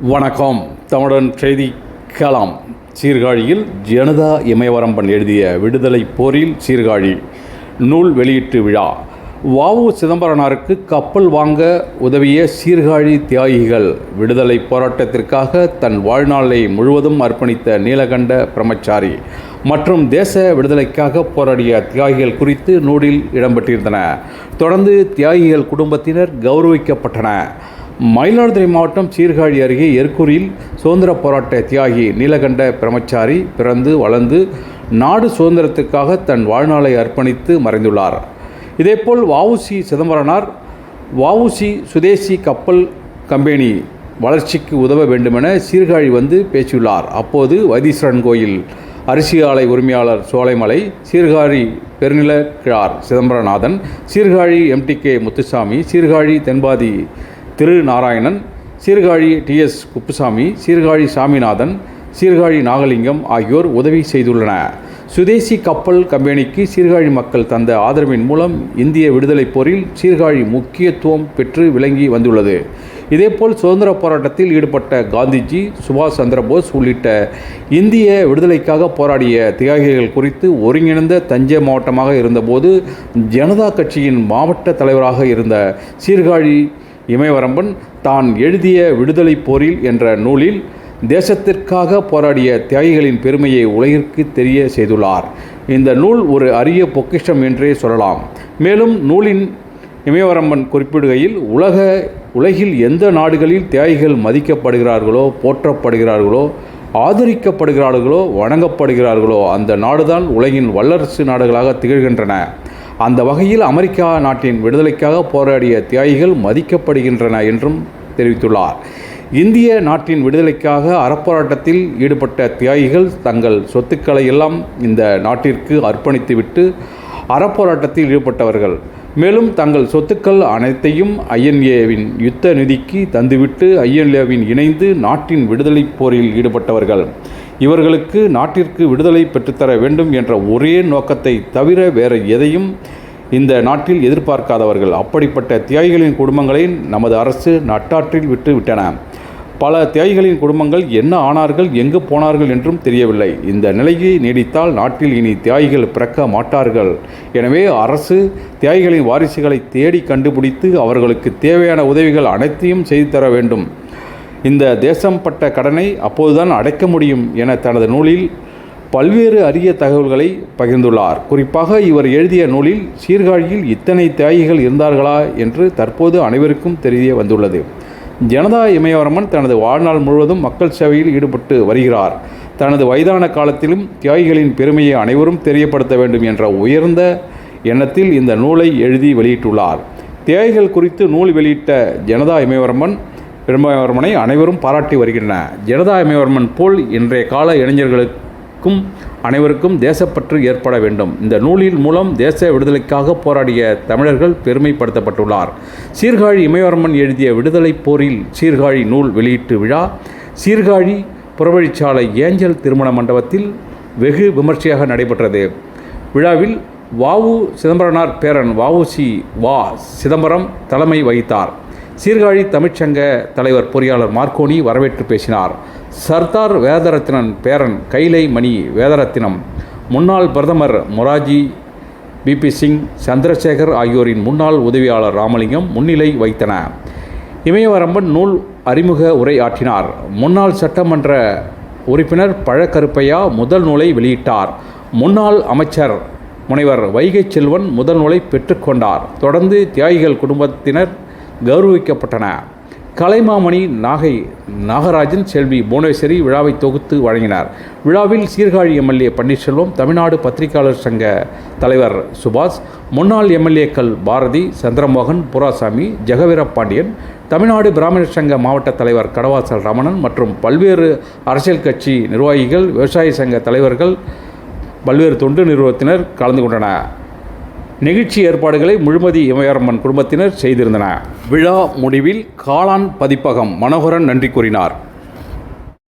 வணக்கம். தமிழன் செய்தி கலாம். சீர்காழியில் ஜனதா இமயவரம்பன் எழுதிய விடுதலை போரில் சீர்காழி நூல் வெளியீட்டு விழா. வாவு சிதம்பரனாருக்கு கப்பல் வாங்க உதவிய சீர்காழி தியாகிகள் விடுதலை போராட்டத்திற்காக தன் வாழ்நாளை முழுவதும் அர்ப்பணித்த நீலகண்ட பிரம்மச்சாரி மற்றும் தேச விடுதலைக்காக போராடிய தியாகிகள் குறித்து நூலில் இடம்பெற்றிருந்தன. தொடர்ந்து தியாகிகள் குடும்பத்தினர் கௌரவிக்கப்பட்டன. மயிலாடுதுறை மாவட்டம் சீர்காழி அருகே எர்க்கூரில் சுதந்திர போராட்ட தியாகி நீலகண்ட பிரம்மச்சாரி பிறந்து வளர்ந்து நாடு சுதந்திரத்துக்காக தன் வாழ்நாளை அர்ப்பணித்து மறைந்துள்ளார். இதேபோல் வவுசி சிதம்பரனார் வவுசி சுதேசி கப்பல் கம்பெனி வளர்ச்சிக்கு உதவ வேண்டுமென சீர்காழி வந்து பேசியுள்ளார். அப்போது வைத்தீஸ்வரன் கோயில் அரிசி ஆலை உரிமையாளர் சோலைமலை சீர்காழி பெருநில கிழார் சிதம்பரநாதன் சீர்காழி எம்டிகே முத்துசாமி சீர்காழி தென்பாதி திரு நாராயணன் சீர்காழி டிஎஸ் குப்புசாமி சீர்காழி சாமிநாதன் சீர்காழி நாகலிங்கம் ஆகியோர் உதவி செய்துள்ளன சுதேசி கப்பல் கம்பெனிக்கு சீர்காழி மக்கள் தந்த ஆதரவின் மூலம் இந்திய விடுதலைப் போரில் சீர்காழி முக்கியத்துவம் பெற்று விளங்கி வந்துள்ளது. இதேபோல் சுதந்திர போராட்டத்தில் ஈடுபட்ட காந்திஜி சுபாஷ் சந்திரபோஸ் உள்ளிட்ட இந்திய விடுதலைக்காக போராடிய தியாகிகள் குறித்து ஒருங்கிணைந்த தஞ்சை மாவட்டமாக இருந்தபோது ஜனதா கட்சியின் மாவட்ட தலைவராக இருந்த சீர்காழி இமயவரம்பன் தான் எழுதிய விடுதலை போரில் என்ற நூலில் தேசத்திற்காக போராடிய தியாகிகளின் பெருமையை உலகிற்கு தெரிய செய்துள்ளார். இந்த நூல் ஒரு அரிய பொக்கிஷம் என்றே சொல்லலாம். மேலும் நூலின் இமயவரம்பன் குறிப்பிடுகையில் உலக உலகில் எந்த நாடுகளில் தியாகிகள் மதிக்கப்படுகிறார்களோ போற்றப்படுகிறார்களோ ஆதரிக்கப்படுகிறார்களோ வணங்கப்படுகிறார்களோ அந்த நாடுதான் உலகின் வல்லரசு நாடுகளாக திகழ்கின்றன. அந்த வகையில் அமெரிக்கா நாட்டின் விடுதலைக்காக போராடிய தியாகிகள் மதிக்கப்படுகின்றன என்றும் தெரிவித்துள்ளார். இந்திய நாட்டின் விடுதலைக்காக அறப்போராட்டத்தில் ஈடுபட்ட தியாகிகள் தங்கள் சொத்துக்களை எல்லாம் இந்த நாட்டிற்கு அர்ப்பணித்துவிட்டு அறப்போராட்டத்தில் ஈடுபட்டவர்கள். மேலும் தங்கள் சொத்துக்கள் அனைத்தையும் ஐஎன்ஏவின் யுத்த நிதிக்கு தந்துவிட்டு ஐஎன்ஏவின் இணைந்து நாட்டின் விடுதலை போரில் ஈடுபட்டவர்கள். இவர்களுக்கு நாட்டிற்கு விடுதலை பெற்றுத்தர வேண்டும் என்ற ஒரே நோக்கத்தை தவிர வேறு எதையும் இந்த நாட்டில் எதிர்பார்க்காதவர்கள். அப்படிப்பட்ட தியாகிகளின் குடும்பங்களை நமது அரசு நட்டாற்றில் விட்டு விட்டன. பல தியாகிகளின் குடும்பங்கள் என்ன ஆனார்கள் எங்கு போனார்கள் என்றும் தெரியவில்லை. இந்த நிலையை நீடித்தால் நாட்டில் இனி தியாகிகள் பிறக்க மாட்டார்கள். எனவே அரசு தியாகிகளின் வாரிசுகளை தேடி கண்டுபிடித்து அவர்களுக்கு தேவையான உதவிகள் அனைத்தையும் செய்து தர வேண்டும். இந்த தேசம் பட்ட கடனை அப்போதுதான் அடைக்க முடியும் என தனது நூலில் பல்வேறு அரிய தகவல்களை பகிர்ந்துள்ளார். குறிப்பாக இவர் எழுதிய நூலில் சீர்காழியில் இத்தனை தியாகிகள் இருந்தார்களா என்று தற்போது அனைவருக்கும் தெரிய வந்துள்ளது. ஜனதா இமயவர்மன் தனது வாழ்நாள் முழுவதும் மக்கள் சேவையில் ஈடுபட்டு வருகிறார். தனது வயதான காலத்திலும் தியாகிகளின் பெருமையை அனைவரும் தெரியப்படுத்த வேண்டும் என்ற உயர்ந்த எண்ணத்தில் இந்த நூலை எழுதி வெளியிட்டுள்ளார். தியாகிகள் குறித்து நூல் வெளியிட்ட ஜனதா இமயவர்மன் பெருமாவர்மனை அனைவரும் பாராட்டி வருகின்றனர் ஜனதா இமயவர்மன் போல் இன்றைய கால இளைஞர்களுக்கும் அனைவருக்கும் தேசப்பற்று ஏற்பட வேண்டும். இந்த நூலின் மூலம் தேச விடுதலைக்காக போராடிய தமிழர்கள் பெருமைப்படுத்தப்பட்டுள்ளார். சீர்காழி இமயவர்மன் எழுதிய விடுதலை போரில் சீர்காழி நூல் வெளியீட்டு விழா சீர்காழி புறவழிச்சாலை ஏஞ்சல் திருமண மண்டபத்தில் வெகு விமர்சையாக நடைபெற்றது. விழாவில் வாவு சிதம்பரனார் பேரன் வஉசி வா சிதம்பரம் தலைமை வகித்தார். சீர்காழி தமிழ்ச்சங்க தலைவர் பொறியாளர் மார்க்கோனி வரவேற்று பேசினார். சர்தார் வேதரத்தினன் பேரன் கைலை மணி வேதரத்தினம். முன்னாள் பிரதமர் மொராஜி பிபி சிங் சந்திரசேகர் ஆகியோரின் முன்னாள் உதவியாளர் ராமலிங்கம் முன்னிலை வைத்தன இமயவரம்பன் நூல் அறிமுக உரை ஆற்றினார். முன்னாள் சட்டமன்ற உறுப்பினர் பழக்கருப்பையா முதல் நூலை வெளியிட்டார். முன்னாள் அமைச்சர் முனைவர் வைகை செல்வன் முதல் நூலை பெற்றுக்கொண்டார் தொடர்ந்து தியாகிகள் குடும்பத்தினர் கௌரவிக்கப்பட்டன. கலைமாமணி நாகை நாகராஜன் செல்வி புவனேஸ்வரி விழாவை தொகுத்து வழங்கினார். விழாவில் சீர்காழி எம்எல்ஏ பன்னீர்செல்வம் தமிழ்நாடு பத்திரிகையாளர் சங்க தலைவர் சுபாஷ் முன்னாள் எம்எல்ஏக்கள் பாரதி சந்திரமோகன் புராசாமி ஜெகவீரபாண்டியன் தமிழ்நாடு பிராமணர் சங்க மாவட்ட தலைவர் கடவாசல் ரமணன் மற்றும் பல்வேறு அரசியல் கட்சி நிர்வாகிகள் விவசாய சங்க தலைவர்கள் பல்வேறு தொண்டு நிறுவனத்தினர் கலந்து கொண்டனர். நிகழ்ச்சி ஏற்பாடுகளை முழுமதி இமயரம்மன் குடும்பத்தினர் செய்திருந்தனர். விழா முடிவில் காளான் பதிப்பகம் மனோகரன் நன்றி கூறினார்.